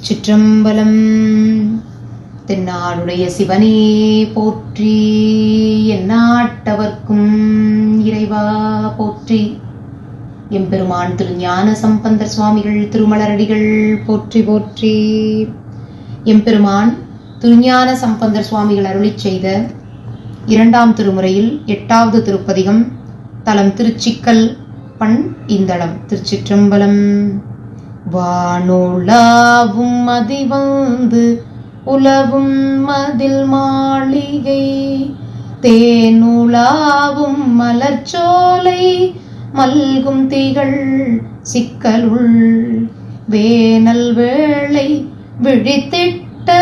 சிற்றம்பலம். தென்னாடுடைய சிவனே போற்றி எந்நாட்டவர்க்கும் இறைவா போற்றி. எம்பெருமான் திரு ஞான சம்பந்தர் சுவாமிகள் திருமலரடிகள் போற்றி போற்றி. எம்பெருமான் திருஞான சம்பந்தர் சுவாமிகள் அருளி செய்த இரண்டாம் திருமுறையில் எட்டாவது திருப்பதிகம் தலம் திருச்சிக்கல் பண் இந்தளம் திருச்சிற்றம்பலம். வானோளாவும் மதிவந்து உலவும் மதில் மாளிகை. தேனுலாவும் மலர்ச்சோலை மல்கும் திகழ் சிக்கலுள். வேனல் வேளை விழித்திட்ட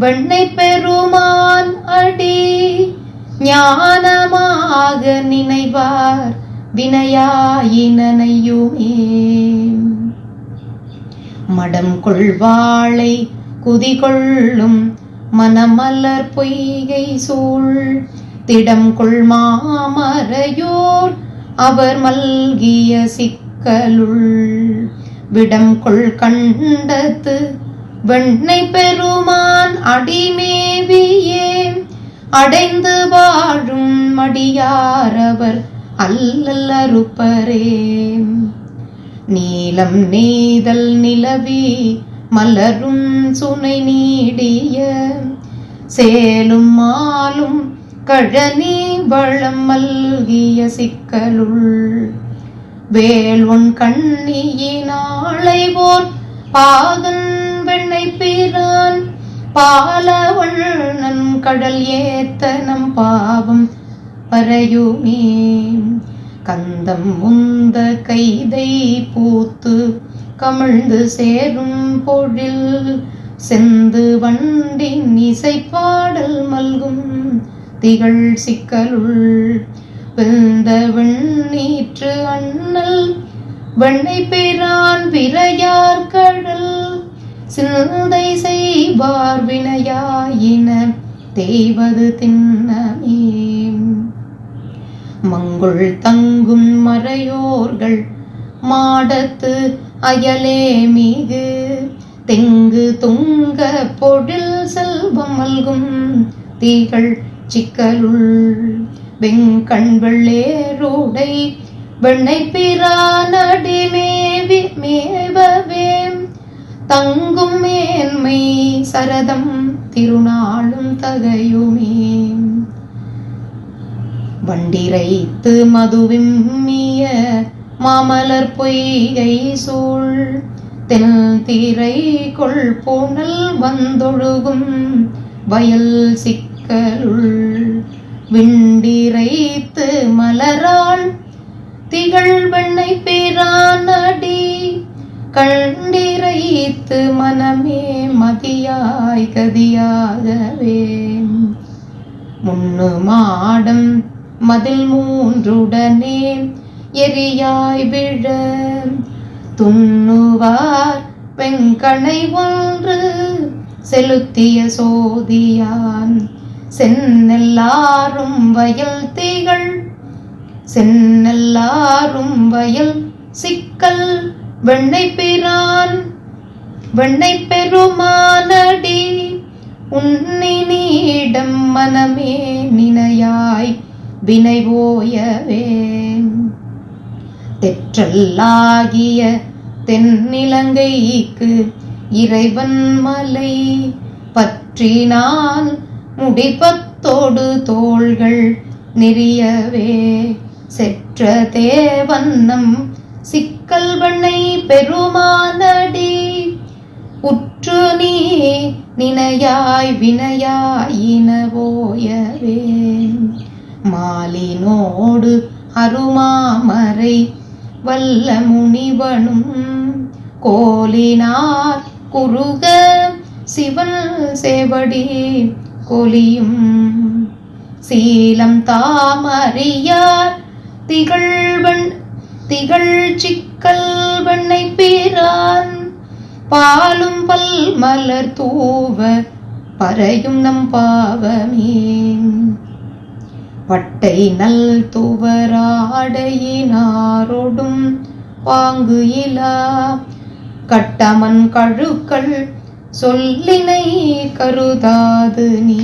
வெண்ணை பெருமான் அடி. ஞானமாக நினைவார் வினையாயினையுமே மடம் கொள்வாளை குதிகொள்ளும் மனமலர் பொய்கை சூழ். திடம் கொள் மாமரையோர் அவர் மல்கிய சிக்கலுள். விடம் கொள் கண்டத்து வெண்ணை பெருமான் அடிமேவியே. அடைந்து வாழும் மடியாரவர் அல்லல் அறுப்பரே. நீலம் நெய்தல் நிலவி மலரும் சுனை நீடிய சேலும் மாலும் கழனி வளம் மல்கிய சிக்கலுள். வேல்வன் கண்ணியினாளை போர் பாகன் வெண்ணை பிரான். பாலவண்ணன் கடல் ஏத்த நம் பாவம் பரையுமே கந்தம் முந்த கைதை பூத்து கமிழ்ந்து சேரும் பொழில். செந்து வண்டின் இசைப்பாடல் மல்கும் திகழ் சிக்கலுள். வெந்த வெண்ணீற்று அண்ணல் வெண்ணை பெறான் விரையார் கடல். சிந்தை செய்வார் வினையாயின தெய்வது தின்னமே மங்குள் தங்கும் மறையோர்கள் மாடத்து அயலே மிகு தெங்கு துங்க பொழில் செல்வம் மல்கும் தீகள் சிக்கலுள். வெங்கண் வெள்ளேருடை வெண்ணை பிரானடி மேவி மேவவே. தங்கும் மேன்மை சரதம் திருநாளும் தகையுமே. வண்டிரைத்து மதுவிம்மிய மாமலர் பொய்கை சூழ். தென் தீரை கொள் பூனல் வந்தொழுகும் வயல் சிக்கலுள். விண்டிரைத்து மலராள் திகழ் வெண்ணை பிரானடி. கண்டிரைத்து மனமே மதியாய் கதியாகவே. முன்னு மாடம் மதில் மூன்றுடனே எரியாய் விழ. துண்ணுவார் வெங்கணை ஒன்று செலுத்திய சோதியான். சென்னெல்லாரும் வயல் தீகள் சென்னெல்லாரும் வயல் சிக்கல். வெண்ணை பிரான் வெண்ணை பெருமானடி உன்னி நீடம் மனமே நினைய வினைவோயவேன் தெற்றல்லாகிய தென்னிலங்கைக்கு இறைவன் மலை பற்றினால் முடிப்பத்தோடு தோள்கள் நெறியவே. செற்ற தேவன்னம் சிக்கல் வண்ணை பெருமானடி உற்று நீ நினையாய் வினையாயினவோயவே மாலினோடு அருமாமரை வல்ல முனிவனும் கோலினார் குருக சிவன் சேவடி கொலியும். சீலம் தாமறியார் திகழ்வன் திகழ் சிக்கல் வெண்ணை பாலும் பல் மலர் தூவ பறையும் நம் பாவமே. பட்டை நல் துவராடையினாரொடும் பாங்கு இலா. கட்டமன் கழுக்கள் சொல்லினை கருதாது நீ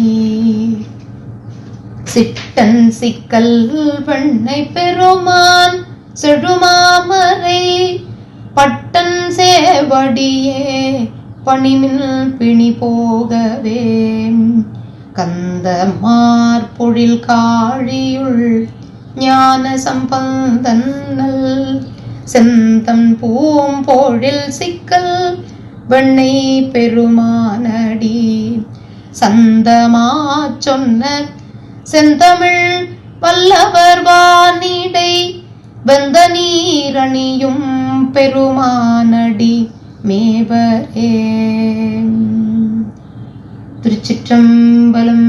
சிட்டன் சிக்கல் பெண்ணை பெருமான் செழுமாமரை. பட்டன் சேவடியே பணிமின் பிணி போகவே கந்த மார்பொழில் காழியுள் ஞான சம்பந்தன்னல். செந்தம் பூம்பொழில் சிக்கல் வெண்ணை பெருமானடி. சந்தமா சொன்ன செந்தமிழ் வல்லவர் வானிடை வெந்த நீரணியும் பெருமானடி மேவரே. திருச்சிற்றம்பலம்.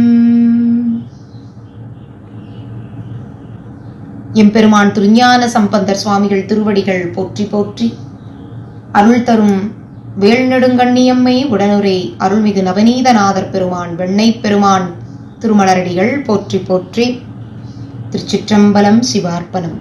எம்பெருமான் திருஞான சம்பந்தர் சுவாமிகள் திருவடிகள் போற்றி போற்றி அருள் தரும் வேல்நெடுங்கண்ணியம்மை உடனுரை அருள்மிகு நவநீதநாதர் பெருமான் வெண்ணை பெருமான் திருமலரடிகள் போற்றி போற்றி. திருச்சிற்றம்பலம் சிவார்ப்பணம்.